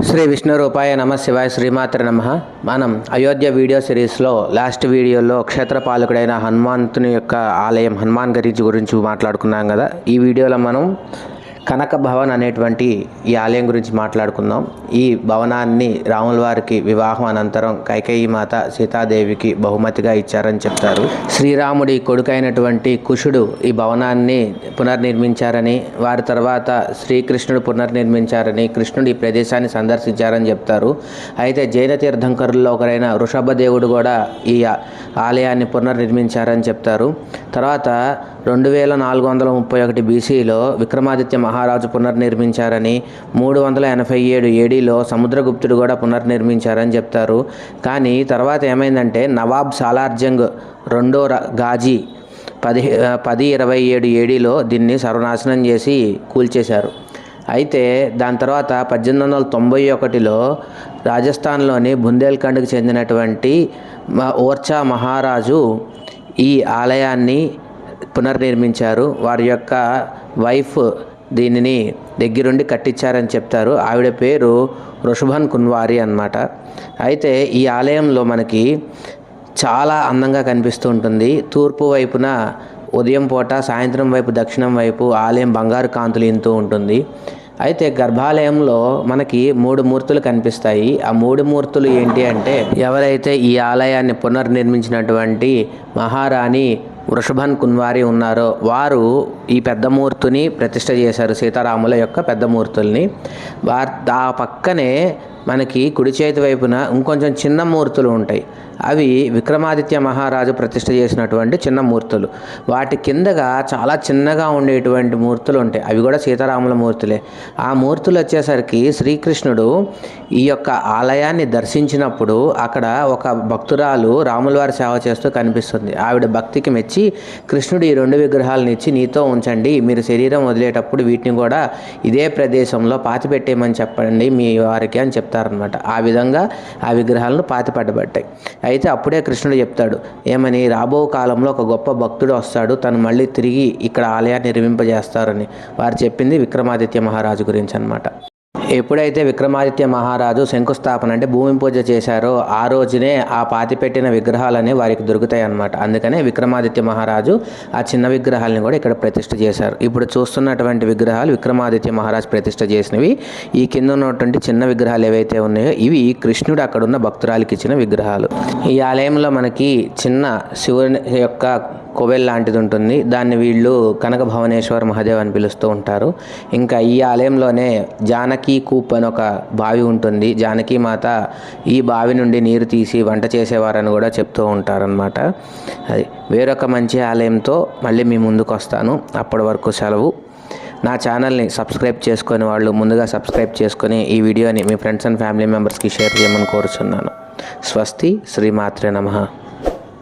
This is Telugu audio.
శ్రీ విష్ణు రూపాయ నమ శివాయ శ్రీమాత్ర నమ. మనం అయోధ్య వీడియో సిరీస్లో లాస్ట్ వీడియోలో క్షేత్రపాలకుడైన హనుమంతుని యొక్క ఆలయం హనుమాన్ గరించి గురించి మాట్లాడుకున్నాం కదా. ఈ వీడియోలో మనం కనక భవన్ అనేటువంటి ఈ ఆలయం గురించి మాట్లాడుకుందాం. ఈ భవనాన్ని రాముల వారికి వివాహం అనంతరం కైకేయి మాత సీతాదేవికి బహుమతిగా ఇచ్చారని చెప్తారు. శ్రీరాముడి కొడుకైనటువంటి కుషుడు ఈ భవనాన్ని పునర్నిర్మించారని వారి తర్వాత శ్రీకృష్ణుడు పునర్నిర్మించారని కృష్ణుడు ఈ ప్రదేశాన్ని సందర్శించారని చెప్తారు. అయితే జైన తీర్థంకరుల్లో ఒకరైన వృషభదేవుడు కూడా ఈ ఆలయాన్ని పునర్నిర్మించారని చెప్తారు. తర్వాత రెండు వేల నాలుగు వందల ముప్పై ఒకటి బీసీలో విక్రమాదిత్య మహారాజు పునర్నిర్మించారని మూడు వందల ఎనభై ఏడు ఏడీలో సముద్రగుప్తుడు కూడా పునర్నిర్మించారని చెప్తారు. కానీ తర్వాత ఏమైందంటే నవాబ్ సాలార్జంగ్ రెండో గాజీ పది పది ఇరవై ఏడు ఏడీలో దీన్ని సర్వనాశనం చేసి కూల్చేశారు. అయితే దాని తర్వాత పద్దెనిమిది వందల తొంభై ఒకటిలో రాజస్థాన్లోని బుందేల్ఖండ్కి చెందినటువంటి ఓర్చా మహారాజు ఈ ఆలయాన్ని పునర్నిర్మించారు. వారి యొక్క వైఫ్ దీనిని దగ్గరుండి కట్టించారని చెప్తారు. ఆవిడ పేరు ఋషభన్ కున్వారి అన్నమాట. అయితే ఈ ఆలయంలో మనకి చాలా అందంగా కనిపిస్తూ ఉంటుంది. తూర్పు వైపున ఉదయం పూట సాయంత్రం వైపు దక్షిణం వైపు ఆలయం బంగారు కాంతులు ఇంతూ ఉంటుంది. అయితే గర్భాలయంలో మనకి మూడు మూర్తులు కనిపిస్తాయి. ఆ మూడు మూర్తులు ఏంటి అంటే ఎవరైతే ఈ ఆలయాన్ని పునర్నిర్మించినటువంటి మహారాణి వృషభన్ కున్వారి ఉన్నారో వారు ఈ పెద్ద మూర్తిని ప్రతిష్ట చేశారు సీతారాముల యొక్క పెద్ద మూర్తుల్ని. వార్ ఆ పక్కనే మనకి కుడి చేతి వైపున ఇంకొంచెం చిన్న మూర్తులు ఉంటాయి. అవి విక్రమాదిత్య మహారాజు ప్రతిష్ట చేసినటువంటి చిన్న మూర్తులు. వాటి కిందగా చాలా చిన్నగా ఉండేటువంటి మూర్తులు ఉంటాయి. అవి కూడా సీతారాముల మూర్తులే. ఆ మూర్తులు వచ్చేసరికి శ్రీకృష్ణుడు ఈ యొక్క ఆలయాన్ని దర్శించినప్పుడు అక్కడ ఒక భక్తురాలు రాముల వారి సేవ చేస్తూ కనిపిస్తుంది. ఆవిడ భక్తికి మెచ్చి కృష్ణుడు ఈ రెండు విగ్రహాలను ఇచ్చి నీతో ఉంచండి. మీరు శరీరం వదిలేటప్పుడు వీటిని కూడా ఇదే ప్రదేశంలో పాతిపెట్టేయమని చెప్పండి మీ వారికి అని చెప్తారనమాట ఆ విధంగా ఆ విగ్రహాలను పాతిపడ్డబట్టాయి అయితే అప్పుడే కృష్ణుడు చెప్తాడు ఏమని రాబో కాలంలో ఒక గొప్ప భక్తుడు వస్తాడు తను మళ్ళీ తిరిగి ఇక్కడ ఆలయాన్ని నిర్మింపజేస్తారని. వారు చెప్పింది విక్రమాదిత్య మహారాజు గురించి అన్నమాట. ఎప్పుడైతే విక్రమాదిత్య మహారాజు శంకుస్థాపన అంటే భూమి పూజ చేశారో ఆ రోజునే ఆ పాతి పెట్టిన విగ్రహాలనే వారికి దొరుకుతాయి అన్నమాట. అందుకనే విక్రమాదిత్య మహారాజు ఆ చిన్న విగ్రహాలను కూడా ఇక్కడ ప్రతిష్ఠ చేశారు. ఇప్పుడు చూస్తున్నటువంటి విగ్రహాలు విక్రమాదిత్య మహారాజు ప్రతిష్ఠ చేసినవి. ఈ కింద ఉన్నటువంటి చిన్న విగ్రహాలు ఏవైతే ఉన్నాయో ఇవి కృష్ణుడు అక్కడ ఉన్న భక్తురాలికి ఇచ్చిన విగ్రహాలు. ఈ ఆలయంలో మనకి చిన్న శివుని యొక్క కొవెల్ లాంటిది ఉంటుంది. దాన్ని వీళ్ళు కనక భవనేశ్వర మహాదేవ్ అని పిలుస్తూ ఉంటారు. ఇంకా ఈ ఆలయంలోనే జానకి కూప్ అని ఒక బావి ఉంటుంది. జానకి మాత ఈ బావి నుండి నీరు తీసి వంట చేసేవారని కూడా చెప్తూ ఉంటారనమాట అది వేరొక మంచి ఆలయంతో మళ్ళీ మీ ముందుకు వస్తాను. అప్పటి వరకు సెలవు. నా ఛానల్ని సబ్స్క్రైబ్ చేసుకొని వాళ్ళు ముందుగా సబ్స్క్రైబ్ చేసుకొని ఈ వీడియోని మీ ఫ్రెండ్స్ అండ్ ఫ్యామిలీ మెంబర్స్కి షేర్ చేయమని కోరుచున్నాను. స్వస్తి శ్రీమాత్రే నమః.